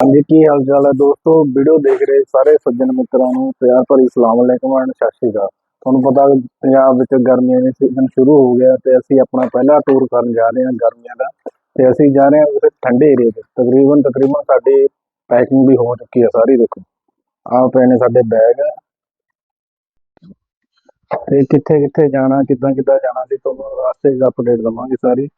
ਹਾਂਜੀ, ਕੀ ਹਾਲ ਚਾਲ ਹੈ ਦੋਸਤੋ? ਵੀਡੀਓ ਦੇਖ ਰਹੇ ਸਾਰੇ ਸੱਜਣ ਮਿੱਤਰਾਂ ਨੂੰ ਪਿਆਰ ਭਰੀ ਸਲਾਮ ਅਲੈਕੁਮ ਐਂਡ ਸਤਿ ਸ਼੍ਰੀ ਅਕਾਲ। ਤੁਹਾਨੂੰ ਪਤਾ ਪੰਜਾਬ ਵਿੱਚ ਗਰਮੀਆਂ ਦਾ ਸੀਜ਼ਨ ਸ਼ੁਰੂ ਹੋ ਗਿਆ ਤੇ ਅਸੀਂ ਆਪਣਾ ਪਹਿਲਾ ਟੂਰ ਕਰਨ ਜਾ ਰਹੇ ਹਾਂ ਗਰਮੀਆਂ ਦਾ। ਤੇ ਅਸੀਂ ਜਾ ਰਹੇ ਹਾਂ ਕਿਸੇ ਠੰਡੇ ਏਰੀਆ 'ਚ ਤਕਰੀਬਨ ਤਕਰੀਬਨ ਸਾਡੀ ਪੈਕਿੰਗ ਵੀ ਹੋ ਚੁੱਕੀ ਹੈ ਸਾਰੀ, ਦੇਖੋ। ਆਹ ਪਏ ਨੇ ਸਾਡੇ ਬੈਗ ਤੇ ਕਿੱਥੇ ਕਿੱਥੇ ਜਾਣਾ ਕਿੱਦਾਂ ਕਿੱਦਾਂ ਜਾਣਾ ਸੀ ਤੁਹਾਨੂੰ ਰਾਸਤੇ 'ਚ ਅਪਡੇਟ ਦਵਾਂਗੇ ਸਾਰੀ।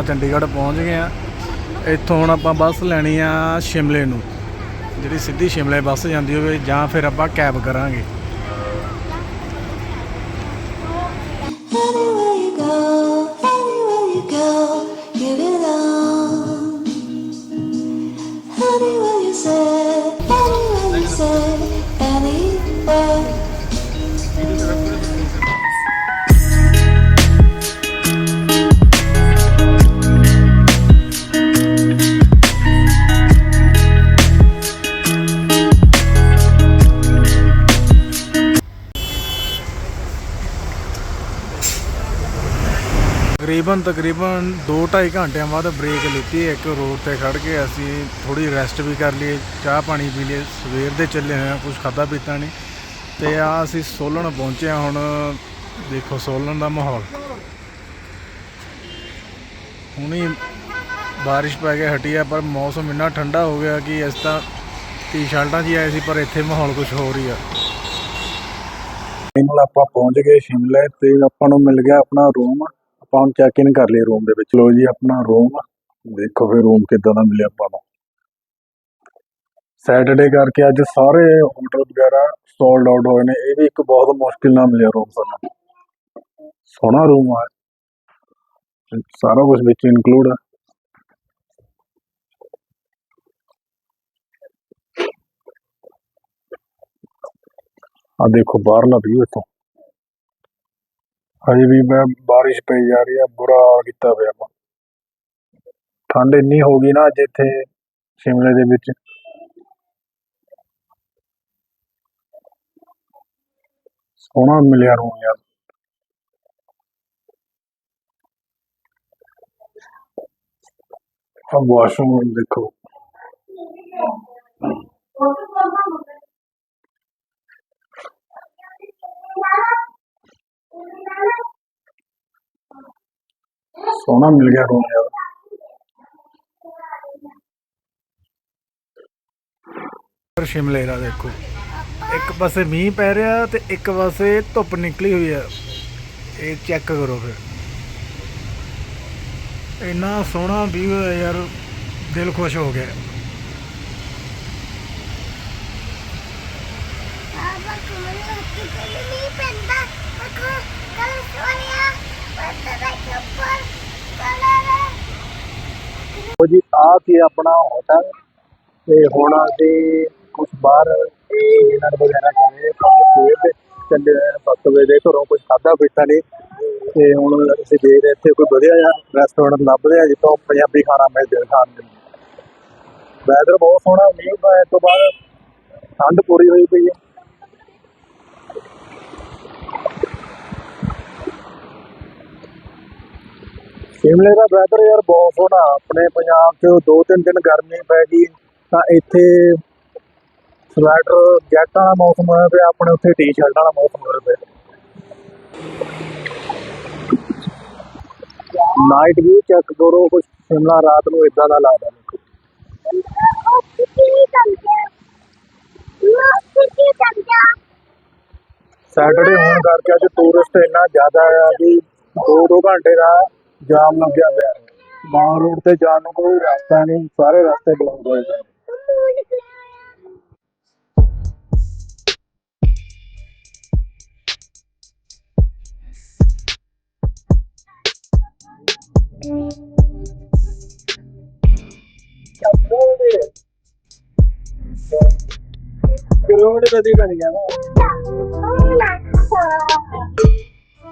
ਆਪਾਂ ਚੰਡੀਗੜ੍ਹ ਪਹੁੰਚ ਗਏ ਆ ਇੱਥੋਂ ਹੁਣ ਆਪਾਂ ਬੱਸ ਲੈਣੀ ਆ ਸ਼ਿਮਲੇ ਨੂੰ। ਜਿਹੜੀ ਸਿੱਧੀ ਸ਼ਿਮਲੇ ਬੱਸ ਜਾਂਦੀ ਹੋਵੇ ਜਾਂ ਫਿਰ ਆਪਾਂ ਕੈਬ ਕਰਾਂਗੇ। ਤਕਰੀਬਨ ਤਕਰੀਬਨ 2-2.5 ਘੰਟਿਆਂ ਬਾਅਦ ਬ੍ਰੇਕ ਲਿੱਤੀ, ਇੱਕ ਰੋਡ ਤੇ ਖੜ ਕੇ ਅਸੀਂ ਥੋੜੀ ਰੈਸਟ ਵੀ ਕਰ ਲਈਏ, ਚਾਹ ਪਾਣੀ ਪੀ ਲਈਏ, ਸਵੇਰ ਦੇ ਚੱਲੇ ਹੋਏ ਆ ਕੁਝ ਖਾਦਾ ਪੀਤਾ ਨਹੀਂ। ਤੇ ਆ ਅਸੀਂ ਸੋਲਣ ਪਹੁੰਚੇ ਹੁਣ, ਦੇਖੋ ਸੋਲਣ ਦਾ ਮਾਹੌਲ। ਹੁਣੀ ਬਾਰਿਸ਼ ਪੈ ਗਿਆ ਹਟੀ ਆ, ਪਰ ਮੌਸਮ ਇੰਨਾ ਠੰਡਾ ਹੋ ਗਿਆ ਕਿ ਇਸ ਤਾਂ ਟੀ-ਸ਼ਰਟਾਂ 'ਚ ਹੀ ਆਏ ਸੀ, ਪਰ ਇੱਥੇ ਮਾਹੌਲ ਕੁਝ ਹੋਰ ਹੀ ਆ। ਫਾਈਨਲ ਆਪਾਂ ਪਹੁੰਚ ਗਏ, ਸ਼ਿਮਲੇ ਤੇ ਆਪਾਂ ਨੂੰ ਮਿਲ ਗਿਆ ਆਪਣਾ ਰੂਮ ਆਪਾਂ ਹੁਣ ਚੈੱਕ ਇਨ ਕਰ ਲਈ ਰੂਮ ਦੇ ਵਿੱਚ। ਲੋ ਜੀ, ਆਪਣਾ ਰੂਮ ਦੇਖੋ ਫਿਰ ਰੂਮ ਕਿੱਦਾਂ ਦਾ ਮਿਲਿਆ ਆਪਾਂ ਨੂੰ। ਸੈਟਰਡੇ ਕਰਕੇ ਅੱਜ ਸਾਰੇ ਹੋਟਲ ਵਗੈਰਾ ਸੋਲਡ ਆਊਟ ਹੋਏ ਨੇ। ਇਹ ਵੀ ਇੱਕ ਬਹੁਤ ਮੁਸ਼ਕਿਲ ਨਾਲ ਮਿਲਿਆ ਰੂਮ ਸਾਨੂੰ। ਸੋਹਣਾ ਰੂਮ ਆ। ਸਾਰਾ ਕੁਝ ਵਿੱਚ ਇਨਕਲੂਡ ਹੈ ਆ ਦੇਖੋ ਬਾਹਰਲਾ ਵੀਊ ਇੱਥੋਂ। ਹਜੇ ਵੀ ਮੈਂ ਬਾਰਿਸ਼ ਪਈ ਜਾ ਰਹੀ ਆ, ਬੁਰਾ ਕੀਤਾ ਪਿਆ ਵਾ। ਠੰਡ ਇੰਨੀ ਹੋ ਗਈ ਨਾ ਅੱਜ ਇੱਥੇ ਸ਼ਿਮਲੇ ਦੇ ਵਿੱਚ। ਸੋਹਣਾ ਮਿਲਿਆ ਰੂਮ ਯਾਰ। ਆ ਵਾਸ਼ਰੂਮ ਦੇਖੋ। ਸੋਹਣਾ ਮਿਲ ਗਿਆ ਰੂਮ ਯਾਰ ਪਰ ਸ਼ਿਮਲੇ ਦਾ ਦੇਖੋ ਇੱਕ ਪਾਸੇ ਮੀਂਹ ਪੈ ਰਿਹਾ ਤੇ ਇੱਕ ਪਾਸੇ ਧੁੱਪ ਨਿਕਲੀ ਹੋਈ ਹੈ ਇਹ ਚੈੱਕ ਕਰੋ ਫਿਰ ਇੰਨਾ ਸੋਹਣਾ ਵਿਊ ਹੈ ਯਾਰ ਦਿਲ ਖੁਸ਼ ਹੋ ਗਿਆ Baba, kumuli hati ko lumipenda. Ako, California. Basta ਉਹ ਜੀ ਆ ਸੀ ਆਪਣਾ ਹੋਟਲ ਤੇ ਹੁਣ ਅਸੀਂ ਕੁਝ ਬਾਹਰ ਡਿਨਰ ਵਗੈਰਾ ਕਰੇ ਕਿਉਂਕਿ ਸਵੇਰ ਦੇ ਚੱਲੇ ਹੋਏ ਹਾਂ ਵਜੇ ਦੇ ਘਰੋਂ ਕੁਝ ਖਾਦਾ ਪੀਤਾ ਨਹੀਂ। ਤੇ ਹੁਣ ਅਸੀਂ ਦੇਖ ਰਹੇ ਇੱਥੇ ਕੋਈ ਵਧੀਆ ਜਿਹਾ ਰੈਸਟੋਰੈਂਟ ਲੱਭਦੇ ਆ ਜਿੱਥੋਂ ਪੰਜਾਬੀ ਖਾਣਾ ਮਿਲ ਜਾਵੇ, ਖਾਣ ਨੂੰ। ਵੈਦਰ ਬਹੁਤ ਸੋਹਣਾ, ਮੀਂਹ ਪਏ ਤੋਂ ਬਾਅਦ ਠੰਡ ਪੂਰੀ ਹੋਈ ਪਈ ਹੈ ਸ਼ਿਮਲੇ ਦਾ ਵੈਦਰ ਯਾਰ ਬਹੁਤ ਸੋਹਣਾ, ਆਪਣੇ ਪੰਜਾਬ 'ਚ ਦੋ ਤਿੰਨ ਦਿਨ ਗਰਮੀ ਪੈ ਗਈ, ਤਾਂ ਇੱਥੇ ਸਵੈਟਰ ਜੈਕਟਾਂ ਦਾ ਮੌਸਮ ਹੋਇਆ ਪਿਆ, ਆਪਣੇ ਉੱਥੇ ਟੀ-ਸ਼ਰਟਾਂ ਦਾ ਮੌਸਮ ਹੋਇਆ ਪਿਆ। ਨਾਈਟ ਵਿਊ ਚੈੱਕ ਕਰੋ ਕੁਝ ਸ਼ਿਮਲਾ ਰਾਤ ਨੂੰ ਇਦਾਂ ਦਾ ਲੱਗਦਾ ਦੇਖੋ ਸੈਟਰਡੇ ਹੋਣ ਕਰਕੇ ਅੱਜ ਟੂਰਿਸਟ ਇੰਨਾ ਜ਼ਿਆਦਾ ਆ ਕਿ ਦੋ ਦੋ ਘੰਟੇ ਦਾ ਜਾਮ ਲੱਗਿਆ ਪਿਆ ਮਾਲ ਰੋਡ ਤੇ ਜਾਣ ਨੂੰ ਕੋਈ ਰਸਤਾ ਨਹੀਂ ਸਾਰੇ ਰਸਤੇ ਬਲੌਕ ਹੋਏ ਪਏ ਨੇ। ਕਿਲੋਮੀਟਰ ਦੀ ਬਣ ਗਿਆ ਨਾ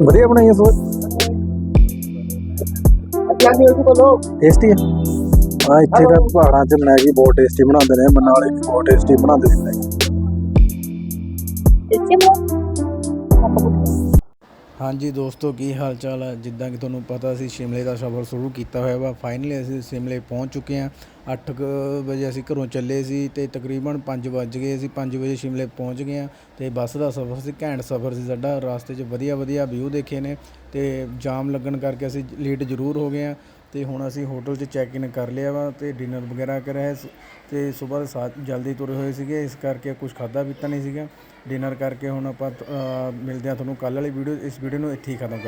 ਵਧੀਆ ਬਣਾਈ ਆ ਸੋਚ ਟੇਸਟੀ ਹੈ ਹਾਂ ਇੱਥੇ ਦਾ ਪਹਾੜਾਂ 'ਚ ਮੈਗੀ ਬਹੁਤ ਟੇਸਟੀ ਬਣਾਉਂਦੇ ਨੇ ਮਨਾਲੀ ਵੀ ਬਹੁਤ ਟੇਸਟੀ ਬਣਾਉਂਦੇ ਨੇ। ਮੈਗੀ ਹਾਂਜੀ ਦੋਸਤੋ ਕੀ ਹਾਲ ਚਾਲ ਹੈ ਜਿੱਦਾਂ ਕਿ ਤੁਹਾਨੂੰ ਪਤਾ ਸੀ ਸ਼ਿਮਲੇ ਦਾ ਸਫ਼ਰ ਸ਼ੁਰੂ ਕੀਤਾ ਹੋਇਆ ਵਾ। ਫਾਈਨਲੀ ਅਸੀਂ ਸ਼ਿਮਲੇ ਪਹੁੰਚ ਚੁੱਕੇ ਹਾਂ। ਅੱਠ ਕੁ ਵਜੇ ਅਸੀਂ ਘਰੋਂ ਚੱਲੇ ਸੀ ਅਤੇ ਤਕਰੀਬਨ ਪੰਜ ਵੱਜ ਗਏ ਅਸੀਂ, ਪੰਜ ਵਜੇ ਸ਼ਿਮਲੇ ਪਹੁੰਚ ਗਏ ਹਾਂ ਅਤੇ ਬੱਸ ਦਾ ਸਫ਼ਰ ਸੀ, ਘੈਂਟ ਸਫ਼ਰ ਸੀ ਸਾਡਾ, ਰਸਤੇ 'ਚ ਵਧੀਆ ਵਧੀਆ ਵਿਊ ਦੇਖੇ ਨੇ ਅਤੇ ਜਾਮ ਲੱਗਣ ਕਰਕੇ ਅਸੀਂ ਲੇਟ ਜ਼ਰੂਰ ਹੋ ਗਏ ਹਾਂ ਅਤੇ ਹੁਣ ਅਸੀਂ ਹੋਟਲ 'ਚ ਚੈੱਕ ਇਨ ਕਰ ਲਿਆ ਵਾ ਅਤੇ ਡਿਨਰ ਵਗੈਰਾ ਕਰਿਆ ਅਤੇ ਸੁਬਾਹ ਸਵੇਰ ਸਾਤ ਜਲਦੀ ਤੁਰੇ ਹੋਏ ਸੀਗੇ, ਇਸ ਕਰਕੇ ਕੁਝ ਖਾਦਾ ਪੀਤਾ ਨਹੀਂ ਸੀਗਾ। ਡਿਨਰ ਕਰਕੇ ਹੁਣ ਆਪਾਂ ਮਿਲਦੇ ਹਾਂ ਤੁਹਾਨੂੰ ਕੱਲ੍ਹ ਵਾਲੀ ਵੀਡੀਓ ਇਸ ਵੀਡੀਓ ਨੂੰ ਇੱਥੇ ਹੀ ਖਤਮ ਕਰ